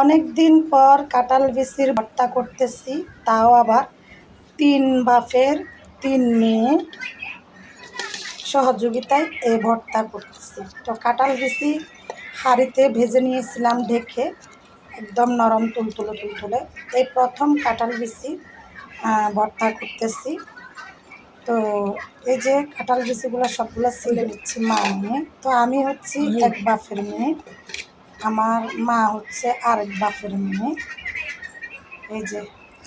অনেক দিন পর কাঁঠাল বিচির ভর্তা করতেছি তাও আবার তিন বাফের তিন মেয়ে সহযোগিতায় এই ভর্তা করতেছি। তো কাঁঠাল বিচি হাঁড়িতে ভেজে নিয়েছিলাম ঢেকে একদম নরম তুলতুলে তুলতুলে। এই প্রথম কাঁঠাল বিচি ভর্তা করতেছি। তো এই যে কাঁঠাল বিচিগুলো সবগুলো ছিলে নিচ্ছি মা নিয়ে তো আমি হচ্ছি এক বাফের মেয়ে। আমার মা হচ্ছে আরেক বাপের মেয়ে। এই যে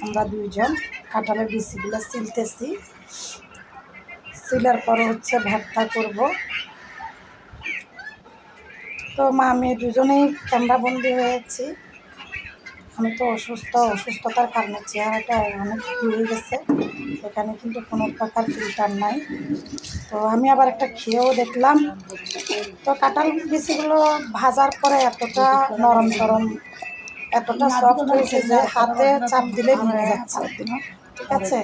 আমরা দুইজন কাঁঠালের বিচিগুলো সিলতেছি। সিলার পরে হচ্ছে ভর্তা করব। তো মা মেয়ে দুজনেই ক্যামেরাবন্দি হয়েছি। আমি তো অসুস্থ অসুস্থতার কারণে চেহারাটা অনেক হয়ে গেছে। এখানে কিন্তু কোনো প্রকার ফিল্টার নাই। তো আমি আবার একটা খেয়েও দেখলাম। তো কাঁঠাল বিচিগুলো ভাজার পরে এতটা নরম নরম এতটা সফট হয়েছে যে হাতে চাপ দিলে ভেঙে যাচ্ছে। ঠিক আছে?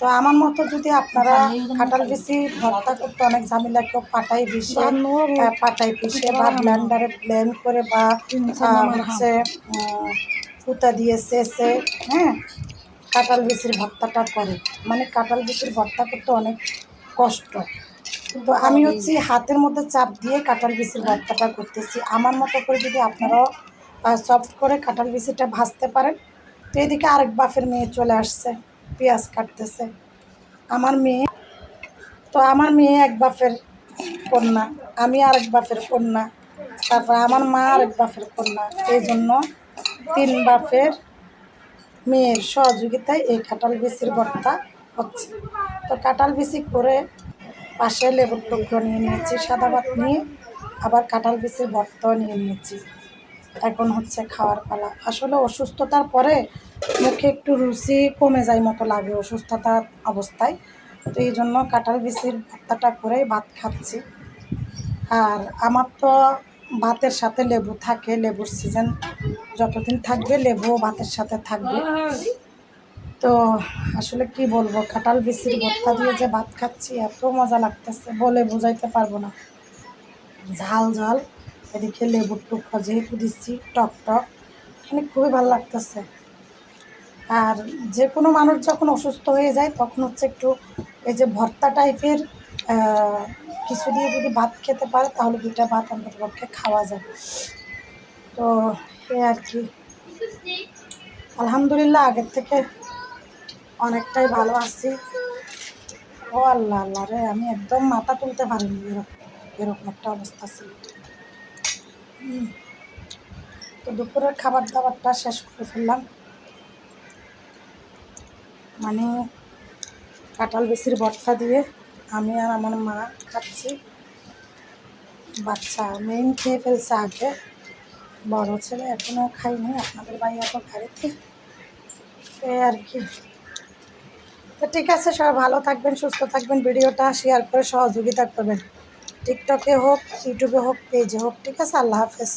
তো আমার মতো যদি আপনারা কাঁঠাল বিচি ভর্তা করতে অনেক ঝামেলা কেউ পাটাই পিষে পাটাই পিষে বা ব্লেন্ডারে ব্লেন্ড করে বা হচ্ছে ফুতা দিয়ে শেষে হ্যাঁ কাঁঠাল বিচির ভর্তাটা করে। মানে কাঁঠাল বিচির ভর্তা করতে অনেক কষ্ট। কিন্তু আমি হচ্ছে হাতের মধ্যে চাপ দিয়ে কাঁঠাল বিচির ভর্তাটা করতেছি। আমার মতো করে যদি আপনারাও সফট করে কাঁঠাল বিচিটা ভাজতে পারেন তো এদিকে আরেক বাফের মেয়ে চলে আসছে পেঁয়াজ কাটতেছে। আমার মেয়ে তো আমার মেয়ে এক বাফের কন্যা আমি আরেক বাফের কন্যা তারপর আমার মা আরেক বাফের কন্যা। এই জন্য তিন বাপের মেয়ের সহযোগিতায় এই কাঁঠাল বিচির ভর্তা হচ্ছে। তো কাঁঠাল বিচি করে পাশে লেবুর টুকরো নিয়ে নিয়েছি, সাদা ভাত নিয়ে, আবার কাঁঠাল বিচির ভর্তাও নিয়ে নিয়েছি। এখন হচ্ছে খাওয়ার পালা। আসলে অসুস্থতার পরে মুখে একটু রুচি কমে যায় মতো লাগে অসুস্থতার অবস্থায়। তো এই জন্য কাঁঠাল বিচির ভর্তাটা করে ভাত খাচ্ছি। আর আমার তো ভাতের সাথে লেবু থাকে, লেবুর সিজন যতদিন থাকবে লেবুও ভাতের সাথে থাকবে। তো আসলে কি বলব, কাঁঠাল বিচির ভর্তা দিয়ে যে ভাত খাচ্ছি, এত মজা লাগতেছে, বলে বোঝাইতে পারব না। ঝাল ঝাল, এদিকে লেবুর টুকরা যেহেতু দিচ্ছি, টক টক মানে খুবই ভালো লাগতেছে। আর যে কোনো মানুষ যখন অসুস্থ হয়ে যায়, তখন হচ্ছে একটু এই যে ভর্তা টাইপের কিছু দিয়ে যদি ভাত খেতে পারে, তাহলে দুইটা ভাত আমাদের পক্ষে খাওয়া যায় তো এ আর কি। আলহামদুলিল্লাহ, আগের থেকে অনেকটাই ভালো আছি। ও আল্লাহ আল্লাহ রে, আমি একদম মাথা তুলতে পারিনি এরকম এরকম একটা অবস্থা ছিল। তো দুপুরের খাবার দাবারটা শেষ করে ফেললাম। মানে কাঁঠাল বেশির ভর্তা দিয়ে আমি আর আমার মা খাচ্ছি। বাচ্চা মেইন খেয়ে ফেলছে আগে। বড় ছেলে এখনও খাইনি আপনাদের ভাইয়া তো গাড়িতে এই আর কি। তো ঠিক আছে, সবাই ভালো থাকবেন, সুস্থ থাকবেন, ভিডিওটা শেয়ার করে সহযোগিতা করবেন। টিকটকে হোক ইউটিউবে হোক পেজে হোক, ঠিক আছে? আল্লাহ হাফেজ।